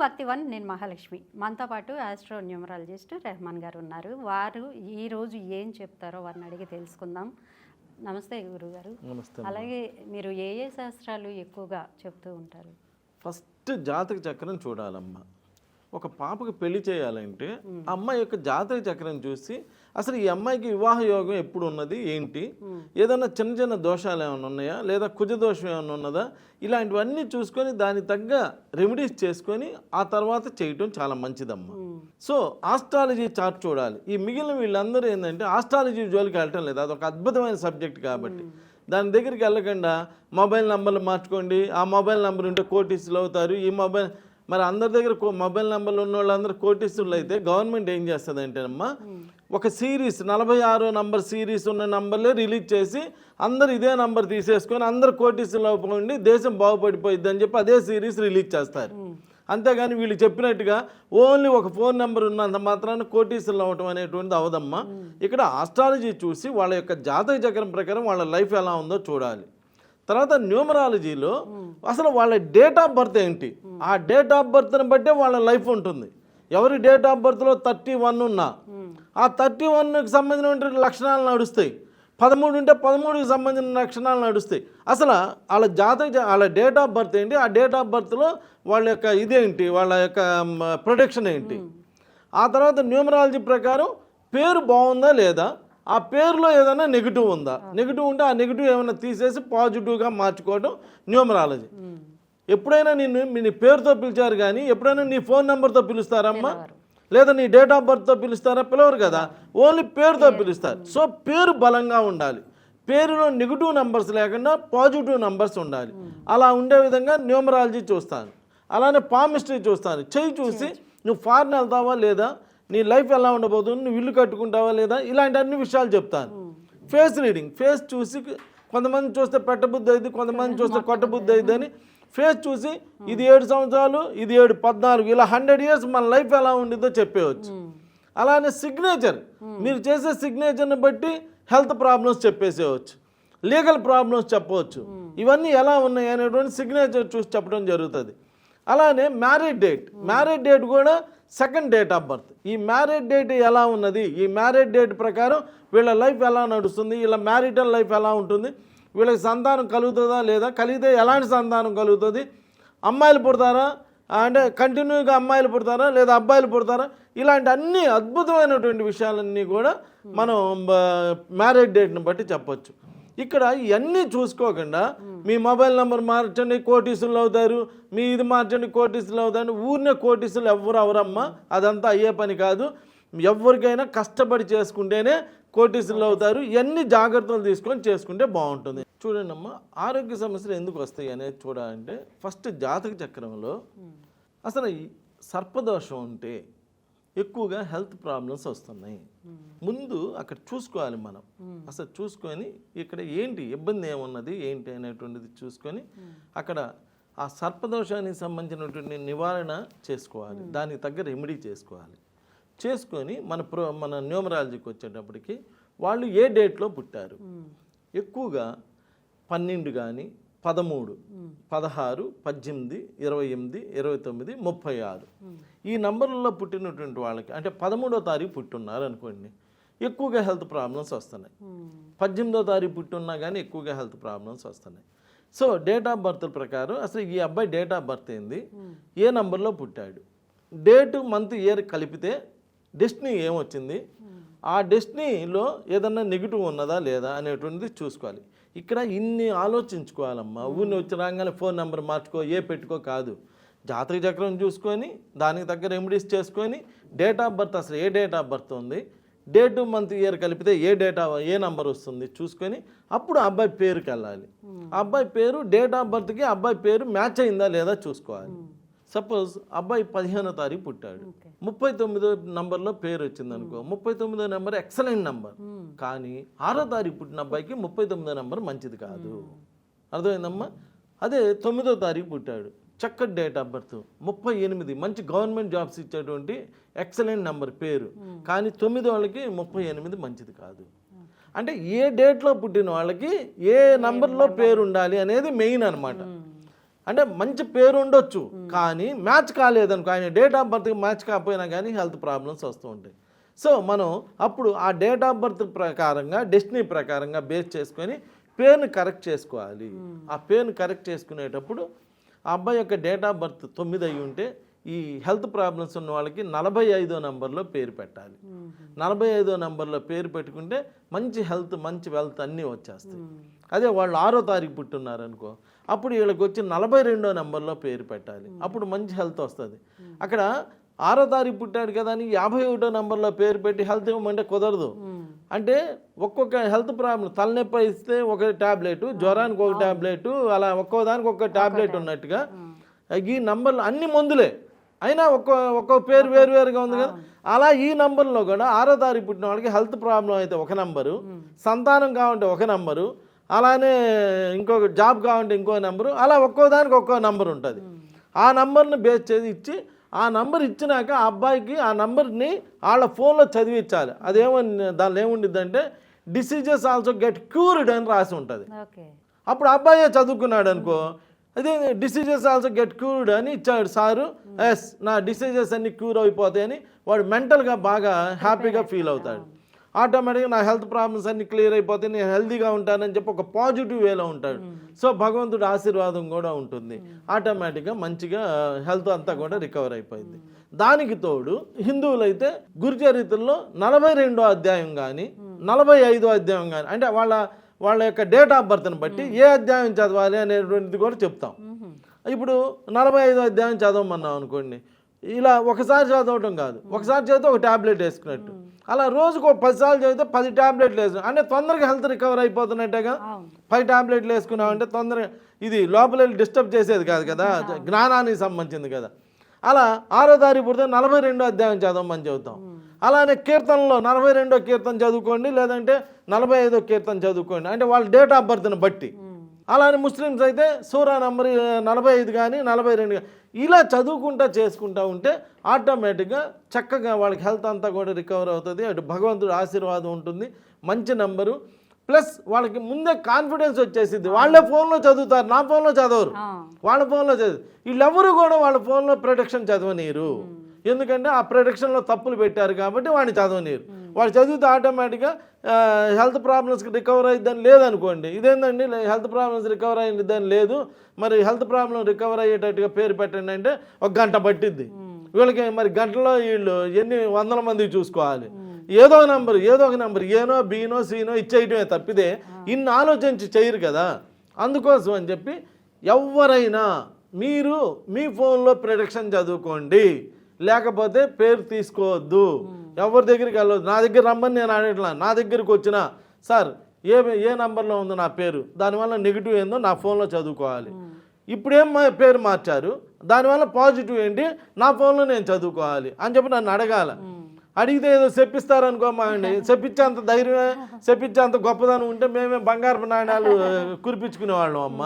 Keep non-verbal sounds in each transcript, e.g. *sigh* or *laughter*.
భక్తి వన్ నేను మహాలక్ష్మి. మనతో పాటు ఆస్ట్రో న్యూమరాలజిస్ట్ రెహమాన్ గారు ఉన్నారు. వారు ఈ రోజు ఏం చెప్తారో వారిని అడిగి తెలుసుకుందాం. నమస్తే గురుగారు. నమస్తే అలాగే మీరు ఏ ఏ శాస్త్రాలు ఎక్కువగా చెప్తూ ఉంటారు? ఫస్ట్ జాతక చక్రం చూడాలమ్మా. ఒక పాపకు పెళ్ళి చేయాలంటే ఆ అమ్మాయి యొక్క జాతక చక్రం చూసి అసలు ఈ అమ్మాయికి వివాహ యోగం ఎప్పుడు ఉన్నది ఏంటి ఏదైనా చిన్న చిన్న దోషాలు ఏమైనా ఉన్నాయా? లేదా కుజ దోషం ఏమైనా ఉన్నదా? ఇలాంటివన్నీ చూసుకొని దానికి తగ్గ రెమెడీస్ చేసుకొని ఆ తర్వాత చేయటం చాలా మంచిదమ్మా. సో ఆస్ట్రాలజీ చార్ట్ చూడాలి. ఈ మిగిలిన వీళ్ళందరూ ఏంటంటే ఆస్ట్రాలజీ జోలికి వెళ్ళటం లేదు. అదొక అద్భుతమైన సబ్జెక్ట్ కాబట్టి. దాని దగ్గరికి వెళ్ళకుండా మొబైల్ నంబర్లు మార్చుకోండి. ఆ మొబైల్ నంబర్ ఉంటే కోటీసులు అవుతారు. ఈ మొబైల్ మరి అందరి దగ్గర మొబైల్ నెంబర్లు ఉన్న వాళ్ళందరూ కోటీసులు అయితే గవర్నమెంట్ ఏం చేస్తుంది అంటేనమ్మా ఒక సిరీస్ నలభై ఆరో నంబర్ సిరీస్ ఉన్న నంబర్లే రిలీజ్ చేసి అందరు ఇదే నంబర్ తీసేసుకొని అందరు కోటీసులు ఉండి దేశం బాగుపడిపోయిద్ది అని చెప్పి అదే సిరీస్ రిలీజ్ చేస్తారు. అంతేగాని వీళ్ళు చెప్పినట్టుగా ఓన్లీ ఒక ఫోన్ నెంబర్ ఉన్నంత మాత్రాన కోటీసులు అవ్వటం అనేటువంటిది అవదమ్మా. ఇక్కడ ఆస్ట్రాలజీ చూసి వాళ్ళ యొక్క జాతక చక్రం ప్రకారం వాళ్ళ లైఫ్ ఎలా ఉందో చూడాలి. తర్వాత న్యూమరాలజీలో అసలు వాళ్ళ డేట్ ఆఫ్ బర్త్ ఏంటి? ఆ డేట్ ఆఫ్ బర్త్ని బట్టే వాళ్ళ లైఫ్ ఉంటుంది. ఎవరి డేట్ ఆఫ్ బర్త్లో థర్టీ వన్ ఉన్నా? ఆ థర్టీ వన్కి సంబంధించిన లక్షణాలు నడుస్తాయి. పదమూడు ఉంటే పదమూడుకి సంబంధించిన లక్షణాలు నడుస్తాయి. అసలు వాళ్ళ జాతక వాళ్ళ డేట్ ఆఫ్ బర్త్ ఏంటి? ఆ డేట్ ఆఫ్ బర్త్లో వాళ్ళ యొక్క ఇదేంటి వాళ్ళ యొక్క ప్రొటెక్షన్ ఏంటి? ఆ తర్వాత న్యూమరాలజీ ప్రకారం పేరు బాగుందా లేదా? ఆ పేరులో ఏదైనా నెగిటివ్ ఉందా? నెగిటివ్ ఉంటే ఆ నెగిటివ్ ఏమైనా తీసేసి పాజిటివ్గా మార్చుకోవడం న్యూమరాలజీ. ఎప్పుడైనా నిన్ను మీ నీ పేరుతో పిలిచారు కానీ ఎప్పుడైనా నీ ఫోన్ నెంబర్తో పిలుస్తారమ్మా? లేదా నీ డేట్ ఆఫ్ బర్త్తో పిలుస్తారా? పిలవరు కదా. ఓన్లీ పేరుతో పిలుస్తారు. సో పేరు బలంగా ఉండాలి. పేరులో నెగిటివ్ నంబర్స్ లేకుండా పాజిటివ్ నంబర్స్ ఉండాలి. అలా ఉండే విధంగా న్యూమరాలజీ చూస్తాను. అలానే పామిస్ట్రీ చూస్తాను. చెయ్యి చూసి. నువ్వు ఫారెన్ వెళ్తావా లేదా? నీ లైఫ్ ఎలా ఉండబోతుంది? నువ్వు ఇల్లు కట్టుకుంటావా లేదా? ఇలాంటి అన్ని విషయాలు చెప్తాను. ఫేస్ రీడింగ్ ఫేస్ చూసి కొంతమంది చూస్తే పెట్టబుద్ధి అయింది కొంతమంది చూస్తే కొట్టబుద్ధి అయింది అని ఫేస్ చూసి ఇది ఏడు సంవత్సరాలు ఇది ఏడు పద్నాలుగు ఇలా హండ్రెడ్ ఇయర్స్ మన లైఫ్ ఎలా ఉండిద్దో చెప్పేయచ్చు. అలానే సిగ్నేచర్ మీరు చేసే సిగ్నేచర్ని బట్టి హెల్త్ ప్రాబ్లమ్స్ చెప్పేసేయచ్చు. లీగల్ ప్రాబ్లమ్స్ చెప్పవచ్చు ఇవన్నీ ఎలా ఉన్నాయి అనేటువంటి సిగ్నేచర్ చూసి చెప్పడం జరుగుతుంది. అలానే మ్యారేజ్ డేట్ మ్యారేజ్ డేట్ కూడా సెకండ్ డేట్ ఆఫ్ బర్త్ ఈ మ్యారేజ్ డేట్ ఎలా ఉన్నది? ఈ మ్యారేజ్ డేట్ ప్రకారం వీళ్ళ లైఫ్ ఎలా నడుస్తుంది? వీళ్ళ మ్యారిటల్ లైఫ్ ఎలా ఉంటుంది? వీళ్ళకి సంతానం కలుగుతుందా లేదా? కలిగితే ఎలాంటి సంతానం కలుగుతుంది? అమ్మాయిలు పుడతారా? అంటే కంటిన్యూగా అమ్మాయిలు పుడతారా? లేదా అబ్బాయిలు పుడతారా? ఇలాంటి అన్ని అద్భుతమైనటువంటి విషయాలన్నీ కూడా మనం మ్యారేజ్ డేట్ని బట్టి చెప్పొచ్చు. ఇక్కడ ఇవన్నీ చూసుకోకుండా మీ మొబైల్ నెంబర్ మార్చండి కోటీసులు అవుతారు. మీ ఇది మార్చండి కోటీసులు అవుతారు. ఊరినే కోటీసులు ఎవరు అవరమ్మా. అదంతా అయ్యే పని కాదు. ఎవరికైనా కష్టపడి చేసుకుంటేనే కోటీసులు అవుతారు. ఇవన్నీ జాగ్రత్తలు తీసుకొని చేసుకుంటే బాగుంటుంది. చూడండి అమ్మా ఆరోగ్య సమస్యలు ఎందుకు వస్తాయి అనేది చూడాలంటే ఫస్ట్ జాతక చక్రంలో అసలు సర్పదోషం ఉంటే ఎక్కువగా హెల్త్ ప్రాబ్లమ్స్ వస్తున్నాయి. ముందు అక్కడ చూసుకోవాలి మనం. అసలు చూసుకొని ఇక్కడ ఏంటి ఇబ్బంది ఏమున్నది ఏంటి అనేటువంటిది చూసుకొని అక్కడ ఆ సర్పదోషానికి సంబంధించినటువంటి నివారణ చేసుకోవాలి. దానికి తగ్గ రెమెడీ చేసుకోవాలి. చేసుకొని మన ప్రో మన న్యూమరాలజీకి వచ్చేటప్పటికి వాళ్ళు ఏ డేట్లో పుట్టారు? ఎక్కువగా పన్నెండు కానీ పదమూడు పదహారు పద్దెనిమిది ఇరవై ఎనిమిది ఇరవై తొమ్మిది ముప్పై ఆరు. ఈ నంబర్లలో పుట్టినటువంటి వాళ్ళకి అంటే పదమూడో తారీఖు పుట్టున్నారు అనుకోండి ఎక్కువగా హెల్త్ ప్రాబ్లమ్స్ వస్తున్నాయి. పద్దెనిమిదో తారీఖు పుట్టున్నా కానీ ఎక్కువగా హెల్త్ ప్రాబ్లమ్స్ వస్తున్నాయి. సో డేట్ ఆఫ్ బర్త్ ప్రకారం అసలు ఈ అబ్బాయి డేట్ ఆఫ్ బర్త్ ఏంది? ఏ నంబర్లో పుట్టాడు? డేటు మంత్ ఇయర్ కలిపితే డెస్టినీ ఏమొచ్చింది? ఆ డెస్టినీలో ఏదన్నా నెగిటివ్ ఉన్నదా లేదా అనేటువంటిది చూసుకోవాలి. ఇక్కడ ఇన్ని ఆలోచించుకోవాలమ్మా. ఊరిని వచ్చి రాగానే ఫోన్ నెంబర్ మార్చుకో ఏ పెట్టుకో కాదు. జాతక చక్రం చూసుకొని దానికి తగ్గ రెమెడీస్ చేసుకొని డేట్ ఆఫ్ బర్త్ అసలు ఏ డేట్ ఆఫ్ బర్త్ ఉంది? డేట్ మంత్ ఇయర్ కలిపితే ఏ డేట్ ఆఫ్ ఏ నంబర్ వస్తుంది? చూసుకొని అప్పుడు అబ్బాయి పేరుకి వెళ్ళాలి అబ్బాయి పేరు డేట్ ఆఫ్ బర్త్కి అబ్బాయి పేరు మ్యాచ్ అయిందా లేదా చూసుకోవాలి. సపోజ్ అబ్బాయి పదిహేనో తారీఖు పుట్టాడు. ముప్పై తొమ్మిదో నంబర్లో పేరు వచ్చింది అనుకో ముప్పై తొమ్మిదో నెంబర్ ఎక్సలెంట్ నంబర్. కానీ ఆరో తారీఖు పుట్టిన అబ్బాయికి ముప్పై తొమ్మిదో నెంబర్ మంచిది కాదు. అర్థమైందమ్మా? అదే తొమ్మిదో తారీఖు పుట్టాడు. చక్కటి డేట్ ఆఫ్ బర్త్. ముప్పై ఎనిమిది మంచి గవర్నమెంట్ జాబ్స్ ఇచ్చేటువంటి ఎక్సలెంట్ నెంబర్ పేరు. కానీ తొమ్మిది వాళ్ళకి ముప్పై ఎనిమిది మంచిది కాదు. అంటే ఏ డేట్లో పుట్టిన వాళ్ళకి ఏ నంబర్లో పేరు ఉండాలి అనేది మెయిన్ అన్నమాట. అంటే మంచి పేరు ఉండొచ్చు కానీ మ్యాచ్ కాలేదనుకో ఆయన డేట్ ఆఫ్ బర్త్కి మ్యాచ్ కాకపోయినా కానీ హెల్త్ ప్రాబ్లమ్స్ వస్తూ ఉంటాయి. సో మనం అప్పుడు ఆ డేట్ ఆఫ్ బర్త్ ప్రకారంగా డెస్టినీ ప్రకారంగా బేస్ చేసుకొని పేరుని కరెక్ట్ చేసుకోవాలి. ఆ పేరుని కరెక్ట్ చేసుకునేటప్పుడు ఆ అబ్బాయి యొక్క డేట్ ఆఫ్ బర్త్ తొమ్మిది అయి ఉంటే ఈ హెల్త్ ప్రాబ్లమ్స్ ఉన్న వాళ్ళకి నలభై ఐదో నంబర్లో పేరు పెట్టాలి. నలభై ఐదో నంబర్లో పేరు పెట్టుకుంటే మంచి హెల్త్ మంచి వెల్త్ అన్నీ వచ్చేస్తాయి. అదే వాళ్ళు ఆరో తారీఖు పుట్టున్నారనుకో అప్పుడు వీళ్ళకి వచ్చి నలభై రెండో నెంబర్లో పేరు పెట్టాలి. అప్పుడు మంచి హెల్త్ వస్తుంది. అక్కడ ఆరో తారీఖు పుట్టాడు కదా అని యాభై ఒకటో నెంబర్లో పేరు పెట్టి హెల్త్ ఇవ్వమంటే కుదరదు. అంటే ఒక్కొక్క హెల్త్ ప్రాబ్లం తలనొప్పి ఇస్తే ఒక ట్యాబ్లెట్ జ్వరానికి ఒక ట్యాబ్లెట్ అలా ఒక్కో దానికి ఒక్క ట్యాబ్లెట్ ఉన్నట్టుగా ఈ నంబర్లు అన్ని మందులే. అయినా ఒక్కో ఒక్కో పేరు వేరు వేరుగా ఉంది కదా. అలా ఈ నంబర్లో కూడా ఆరో తారీఖు పుట్టిన వాళ్ళకి హెల్త్ ప్రాబ్లం అయితే ఒక నంబరు సంతానం కావాలంటే ఒక నంబరు అలానే ఇంకొక జాబ్ కావాలంటే ఇంకో నెంబరు అలా ఒక్కో దానికి ఒక్కో నంబర్ ఉంటుంది. ఆ నంబర్ని బేస్ చేసి ఇచ్చి ఆ నంబర్ ఇచ్చినాక ఆ అబ్బాయికి ఆ నంబర్ని వాళ్ళ ఫోన్లో చదివించాలి. అదేమని దానిలో ఏముండిద్దంటే డిసీజెస్ ఆల్సో గెట్ క్యూర్డ్ అని రాసి ఉంటుంది. అప్పుడు అబ్బాయే చదువుకున్నాడు అనుకో అదే డిసీజెస్ ఆల్సో గెట్ క్యూర్డ్ అని ఇచ్చాడు సారు. ఎస్ నా డిసీజెస్ అన్ని క్యూర్ అయిపోతాయని వాడు మెంటల్గా బాగా హ్యాపీగా ఫీల్ అవుతాడు. ఆటోమేటిక్గా నా హెల్త్ ప్రాబ్లమ్స్ అన్ని క్లియర్ అయిపోతాయి నేను హెల్తీగా ఉంటానని చెప్పి ఒక పాజిటివ్ వేలో ఉంటాడు. సో భగవంతుడి ఆశీర్వాదం కూడా ఉంటుంది. ఆటోమేటిక్గా మంచిగా హెల్త్ అంతా కూడా రికవర్ అయిపోయింది. దానికి తోడు హిందువులైతే గురుచరిత్రలో నలభై రెండో అధ్యాయం కానీ నలభై ఐదో అధ్యాయం కానీ అంటే వాళ్ళ వాళ్ళ యొక్క డేట్ ఆఫ్ బర్త్ని బట్టి ఏ అధ్యాయం చదవాలి అనేటువంటిది కూడా చెప్తాం. ఇప్పుడు నలభై ఐదో అధ్యాయం చదవమన్నాం అనుకోండి ఇలా ఒకసారి చదవటం కాదు. ఒకసారి చదివితే ఒక ట్యాబ్లెట్ వేసుకున్నట్టు. అలా రోజుకు ఒక పదిసార్లు చదివితే పది ట్యాబ్లెట్లు వేసుకున్నాం. అంటే తొందరగా హెల్త్ రికవర్ అయిపోతున్నట్టేగా? పది ట్యాబ్లెట్లు వేసుకున్నామంటే తొందరగా ఇది లోపల డిస్టర్బ్ చేసేది కాదు కదా జ్ఞానానికి సంబంధించింది కదా. అలా ఆరో తారీఖు పుడితే నలభై రెండో అధ్యాయం చదవమని చెబుతాం. అలానే కీర్తనలో నలభై రెండో కీర్తన చదువుకోండి లేదంటే నలభై ఐదో కీర్తన చదువుకోండి. అంటే వాళ్ళ డేట్ ఆఫ్ బర్త్ని బట్టి. అలానే ముస్లిమ్స్ అయితే సూరా నంబర్ నలభై ఐదు కానీ నలభై రెండు కానీ ఇలా చదువుకుంటా చేసుకుంటా ఉంటే ఆటోమేటిక్గా చక్కగా వాళ్ళకి హెల్త్ అంతా కూడా రికవర్ అవుతుంది అటు భగవంతుడు ఆశీర్వాదం ఉంటుంది మంచి నంబరు. ప్లస్ వాళ్ళకి ముందే కాన్ఫిడెన్స్ వచ్చేసింది వాళ్ళే ఫోన్లో చదువుతారు నా ఫోన్లో చదవరు. వాళ్ళ ఫోన్లో చదువు వీళ్ళెవరు కూడా వాళ్ళ ఫోన్లో ప్రొటెక్షన్ చదవనీరు. ఎందుకంటే ఆ ప్రొటెక్షన్లో తప్పులు పెట్టారు కాబట్టి వాడిని చదవనీరు వాడు చదివితే ఆటోమేటిక్గా హెల్త్ ప్రాబ్లమ్స్కి రికవర్ అయ్యిద్దని లేదనుకోండి. ఇదేందండి? హెల్త్ ప్రాబ్లమ్స్ రికవర్ అయ్యిద్దని లేదు. మరి హెల్త్ ప్రాబ్లం రికవర్ అయ్యేటట్టుగా పేరు పెట్టండి అంటే ఒక గంట పట్టిద్ది. వీళ్ళకి మరి గంటలో వీళ్ళు ఎన్ని వందల మంది చూసుకోవాలి? ఏదో నంబర్ ఏదో ఒక నంబర్ ఏనో బీనో సీనో ఇచ్చేయటమే తప్పితే ఇన్ని ఆలోచించి చేయరు కదా. అందుకోసం అని చెప్పి ఎవరైనా మీరు మీ ఫోన్లో ప్రొడక్షన్ చదువుకోండి. లేకపోతే పేరు తీసుకోవద్దు. ఎవరి దగ్గరికి వెళ్ళొద్దు. నా దగ్గర రమ్మని నేను అడగట్లా నా దగ్గరికి వచ్చిన సార్ ఏ ఏ నంబర్లో ఉంది నా పేరు? దానివల్ల నెగిటివ్ ఏందో నా ఫోన్లో చదువుకోవాలి. ఇప్పుడేం మా- పేరు మార్చారు? దానివల్ల పాజిటివ్ ఏంటి? నా ఫోన్లో నేను చదువుకోవాలి అని చెప్పి నన్ను అడగాల. అడిగితే ఏదో చెప్పిస్తారనుకో మా అండి *laughs* చెప్పించేంత ధైర్యమే చెప్పించేంత గొప్పదనం ఉంటే మేమే బంగారపు నాణ్యాలు *laughs* కురిపించుకునే వాళ్ళం అమ్మ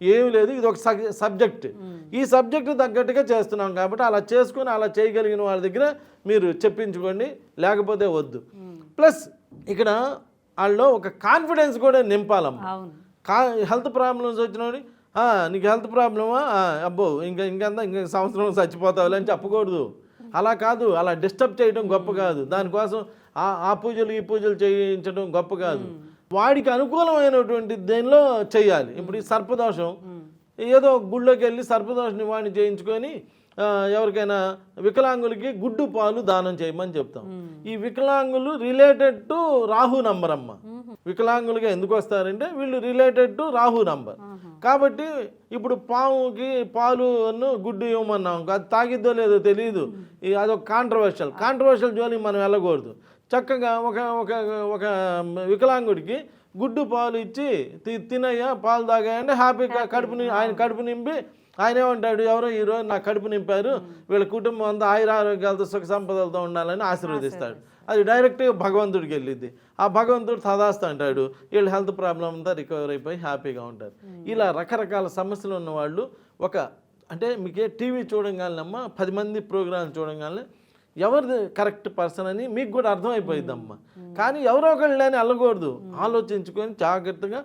ఏమి లేదు ఇది ఒక సబ్జెక్ట్. ఈ సబ్జెక్టు తగ్గట్టుగా చేస్తున్నాం కాబట్టి అలా చేసుకుని అలా చేయగలిగిన వాళ్ళ దగ్గర మీరు చెప్పించుకోండి లేకపోతే వద్దు. ప్లస్ ఇక్కడ వాళ్ళలో ఒక కాన్ఫిడెన్స్ కూడా నింపాలమ్మా. కా హెల్త్ ప్రాబ్లమ్స్ వచ్చినోడి "ఆ, నీకు హెల్త్ ప్రాబ్లమా? అబ్బో ఇంకా ఇంకెంత ఇంక సంవత్సరం చచ్చిపోతావులే అని చెప్పకూడదు. అలా కాదు అలా డిస్టర్బ్ చేయడం గొప్ప కాదు. దానికోసం ఆ ఆ పూజలు ఈ పూజలు చేయించడం గొప్ప కాదు. వాడికి అనుకూలమైనటువంటి దేనిలో చేయాలి. ఇప్పుడు ఈ సర్పదోషం ఏదో గుళ్ళోకి వెళ్ళి సర్పదోష నివారణ చేయించుకొని ఎవరికైనా వికలాంగులకి గుడ్డు పాలు దానం చేయమని చెప్తాం. ఈ వికలాంగులు రిలేటెడ్ టు రాహు నంబర్ అమ్మ. వికలాంగులుగా ఎందుకు వస్తారంటే వీళ్ళు రిలేటెడ్ టు రాహు నంబర్ కాబట్టి ఇప్పుడు పాముకి పాలు అను గుడ్డు ఇవ్వమన్నాం. అది తాగిద్దో లేదో తెలియదు అదొక కాంట్రవర్షియల్ కాంట్రవర్షియల్ జోలికి మనం వెళ్ళకూడదు. చక్కగా ఒక ఒక ఒక వికలాంగుడికి గుడ్డు పాలు ఇచ్చి తినయ్యా పాలు తాగాయంటే హ్యాపీగా కడుపు ఆయన కడుపు నింపి ఆయన ఏమంటాడు ఎవరో ఈరోజు నా కడుపు నింపారు వీళ్ళ కుటుంబం అంతా ఆయుర ఆరోగ్యాలతో సుఖ సంపదలతో ఉండాలని ఆశీర్వదిస్తాడు. అది డైరెక్ట్గా భగవంతుడికి వెళ్ళిద్ది. ఆ భగవంతుడు తదాస్త అంటాడు వీళ్ళ హెల్త్ ప్రాబ్లం అంతా రికవర్ అయిపోయి హ్యాపీగా ఉంటారు. ఇలా రకరకాల సమస్యలు ఉన్న వాళ్ళు ఒక అంటే మీకే టీవీ చూడంగానే పది మంది ప్రోగ్రాం చూడంగానే ఎవరిది కరెక్ట్ పర్సన్ అని మీకు కూడా అర్థమైపోయిద్దమ్మా. కానీ ఎవరో ఒకళ్ళు లేని వెళ్ళకూడదు ఆలోచించుకొని జాగ్రత్తగా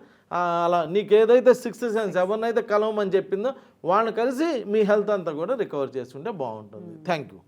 అలా నీకు ఏదైతే సిక్స్త్ సెన్స్ ఎవరినైతే కలవమని చెప్పిందో వాళ్ళని కలిసి మీ హెల్త్ అంతా కూడా రికవర్ చేసుకుంటే బాగుంటుంది. Thank you